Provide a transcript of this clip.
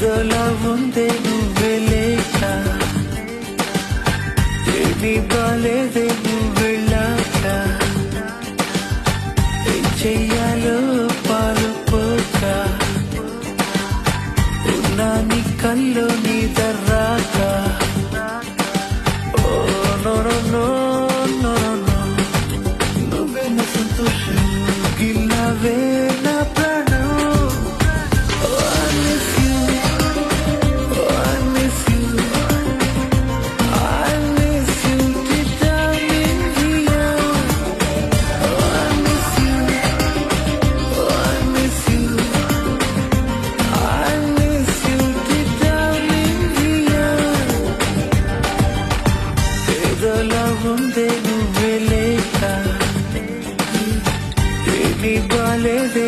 ఎదల ఉందే నువ్వే లేక ఏమీ బాలేదే నువ్వు వెళ్ళాక ఏం చెయ్యాలో పాలు పోక ఉన్నా నీ కల్లో donde no me aleja. De mi vale de